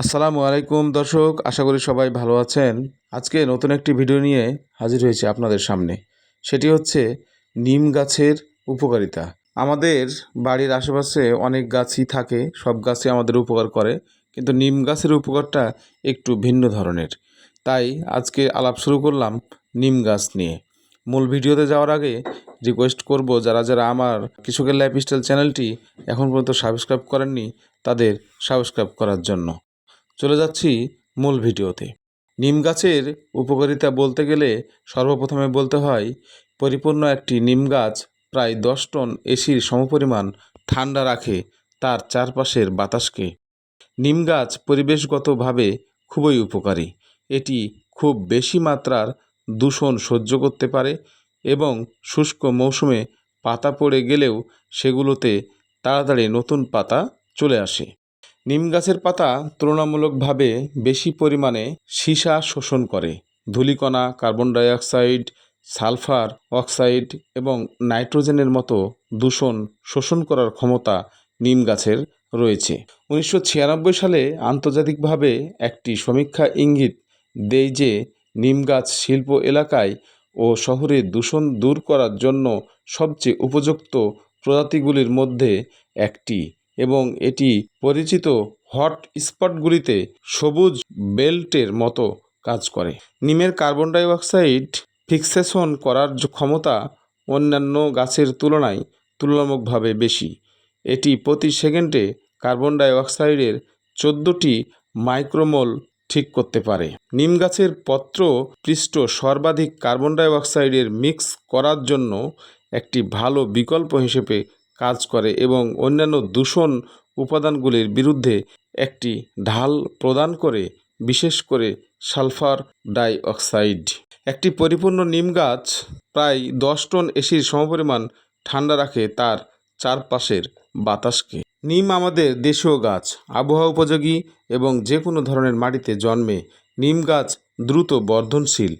আসসালামু আলাইকুম, দর্শক। আশা করি সবাই ভালো আছেন। আজকে নতুন একটি ভিডিও নিয়ে হাজির হয়েছে আপনাদের সামনে। সেটি হচ্ছে নিম গাছের উপকারিতা। আমাদের বাড়ির আশেপাশে অনেক গাছই থাকে, সব গাছই আমাদের উপকার করে, কিন্তু নিম গাছের উপকারটা একটু ভিন্ন ধরনের। তাই আজকে আলাপ শুরু করলাম নিম গাছ নিয়ে। মূল ভিডিওতে যাওয়ার আগে রিকোয়েস্ট করব, যারা যারা আমার কৃষকের লাইফস্টাইল চ্যানেলটি এখন পর্যন্ত সাবস্ক্রাইব করেননি, তাদের সাবস্ক্রাইব করার জন্য। চলে যাচ্ছি মূল ভিডিওতে। নিম গাছের উপকারিতা বলতে গেলে সর্বপ্রথমে বলতে হয়, পরিপূর্ণ একটি নিম গাছ প্রায় দশ টন এসির সমপরিমাণ ঠান্ডা রাখে তার চারপাশের বাতাসকে। নিম গাছ পরিবেশগতভাবে খুবই উপকারী। এটি খুব বেশি মাত্রার দূষণ সহ্য করতে পারে এবং শুষ্ক মৌসুমে পাতা পড়ে গেলেও সেগুলোতে তাড়াতাড়ি নতুন পাতা চলে আসে। নিম গাছের পাতা তুলনামূলকভাবে বেশি পরিমাণে সীসা শোষণ করে। ধূলিকণা, কার্বন ডাইঅক্সাইড, সালফার অক্সাইড এবং নাইট্রোজেনের মতো দূষণ শোষণ করার ক্ষমতা নিম গাছের রয়েছে। উনিশশো ছিয়ানব্বই সালে আন্তর্জাতিকভাবে একটি সমীক্ষা ইঙ্গিত দেয় যে নিম গাছ শিল্প এলাকায় ও শহরে দূষণ দূর করার জন্য সবচেয়ে উপযুক্ত প্রজাতিগুলির মধ্যে একটি। এবং এটি পরিচিত হট স্পটগুলিতে সবুজ বেল্টের মতো কাজ করে। নিমের কার্বন ডাই অক্সাইড ফিক্সেশন করার ক্ষমতা অন্যান্য গাছের তুলনায় তুলনামূলকভাবে বেশি। এটি প্রতি সেকেন্ডে কার্বন ডাই অক্সাইডের চোদ্দোটি মাইক্রোমোল ঠিক করতে পারে। নিম গাছের পত্র পৃষ্ঠ সর্বাধিক কার্বন ডাই অক্সাইডের মিক্স করার জন্য একটি ভালো বিকল্প হিসেবে কাজ করে এবং অন্যান্য দূষণ উপাদানগুলির বিরুদ্ধে একটি ঢাল প্রদান করে, বিশেষ করে সালফার ডাই অক্সাইড একটি পরিপূর্ণ নিম গাছ প্রায় দশ টন এসির সমপরিমাণ ঠান্ডা রাখে তার চারপাশের বাতাসকে। নিম আমাদের দেশীয় গাছ, আবহাওয়া উপযোগী এবং যে কোনো ধরনের মাটিতে জন্মে। নিম গাছ দ্রুত বর্ধনশীল,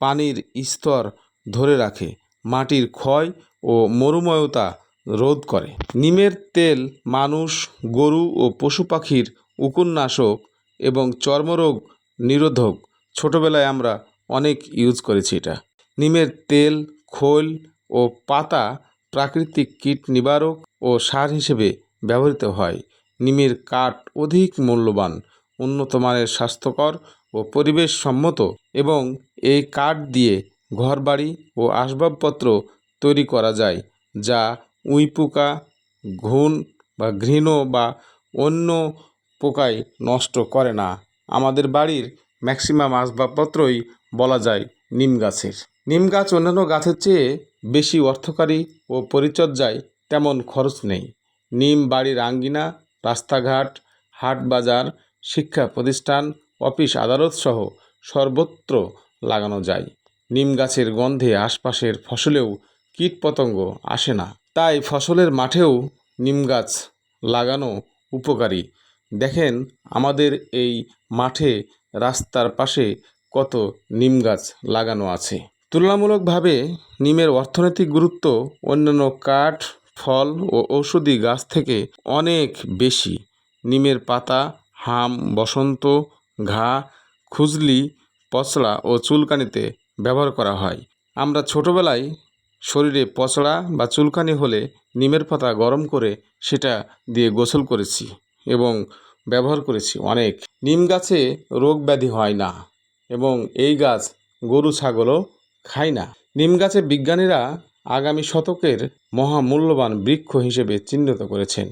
পানির স্তর ধরে রাখে, মাটির ক্ষয় ও মরুময়তা রোধ করে। নিমের তেল, মানুষ, গরু ও পশু পাখির উকুননাশক এবং চর্মরোগ নিরোধক ছোটোবেলায় আমরা অনেক ইউজ করেছি এটা। নিমের তেল, খোল ও পাতা প্রাকৃতিক কীট নিবারক ও সার হিসেবে ব্যবহৃত হয়। নিমের কাঠ অধিক মূল্যবান, উন্নত মানের স্বাস্থ্যকর ও পরিবেশ সম্মত এবং এই কাঠ দিয়ে ঘরবাড়ি ও আসবাবপত্র তৈরি করা যায়, যা উই পোকা, ঘুণ বা ঘৃণ বা অন্য পোকায় নষ্ট করে না। আমাদের বাড়ির ম্যাক্সিমাম আসবাবপত্রই বলা যায় নিম গাছের। নিম গাছ অন্যান্য গাছের চেয়ে বেশি অর্থকারী ও পরিচর্যায় তেমন খরচ নেই। নিম বাড়ির আঙ্গিনা, রাস্তাঘাট, হাট বাজার, শিক্ষা প্রতিষ্ঠান, অফিস, আদালত সহ সর্বত্র লাগানো যায়। নিম গাছের গন্ধে আশপাশের ফসলেও কীটপতঙ্গ আসে না। তাই ফসলের মাঠেও নিম গাছ লাগানো উপকারী। দেখেন আমাদের এই মাঠে রাস্তার পাশে কত নিম গাছ লাগানো আছে। তুলনামূলকভাবে নিমের অর্থনৈতিক গুরুত্ব অন্যান্য কাঠ, ফল ও ঔষধি গাছ থেকে অনেক বেশি। নিমের পাতা, হাম, বসন্ত, ঘা, খুজলি পচড়া ও চুলকানিতে ব্যবহার করা হয়। আমরা ছোটোবেলায় শরীরে পচড়া বা চুলকানি হলে নিমের পাতা গরম করে সেটা দিয়ে গোসল করেছি এবং ব্যবহার করেছি অনেক। নিম গাছে রোগ ব্যাধি হয় না এবং এই গাছ গরু, ছাগলও খায় না। নিম গাছে বিজ্ঞানীরা আগামী শতকের মহামূল্যবান বৃক্ষ হিসেবে চিহ্নিত করেছেন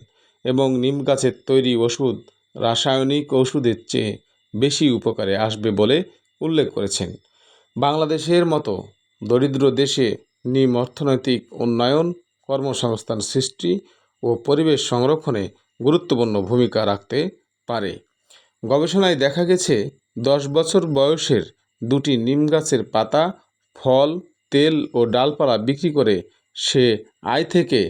এবং নিম গাছের তৈরি ওষুধ রাসায়নিক ওষুধের চেয়ে বেশি উপকারে আসবে বলে উল্লেখ করেছেন। বাংলাদেশের মতো দরিদ্র দেশে নিম অর্থনৈতিক উন্নয়ন, কর্মসংস্থান সৃষ্টি ও পরিবেশ সংরক্ষণে গুরুত্বপূর্ণ ভূমিকা রাখতে পারে। গবেষণায় দেখা গেছে, দশ বছর বয়সের দুটি নিম গাছের পাতা, ফল, তেল ও ডালপালা বিক্রি করে সে আয় থেকে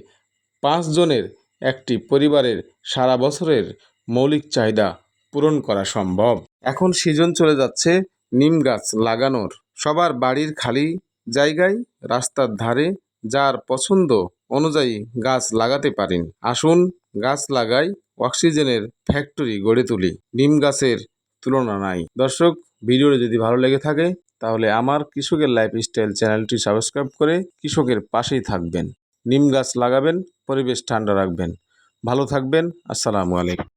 পাঁচজনের একটি পরিবারের সারা বছরের মৌলিক চাহিদা পূরণ করা সম্ভব। এখন সিজন চলে যাচ্ছে নিম গাছ লাগানোর। সবার বাড়ির খালি জায়গায় রাস্তার ধারে যার পছন্দ অনুযায়ী গাছ লাগাতে পারেন। আসুন গাছ লাগাই অক্সিজেনের ফ্যাক্টরি গড়ে তুলি। নিম গাছের তুলনা নাই। দর্শক, ভিডিওটি যদি ভালো লেগে থাকে, তাহলে আমার কৃষকের লাইফস্টাইল চ্যানেলটি সাবস্ক্রাইব করে কৃষকের পাশেই থাকবেন। নিম গাছ লাগাবেন, পরিবেশ ঠান্ডা রাখবেন। ভালো থাকবেন, আসসালামু আলাইকুম।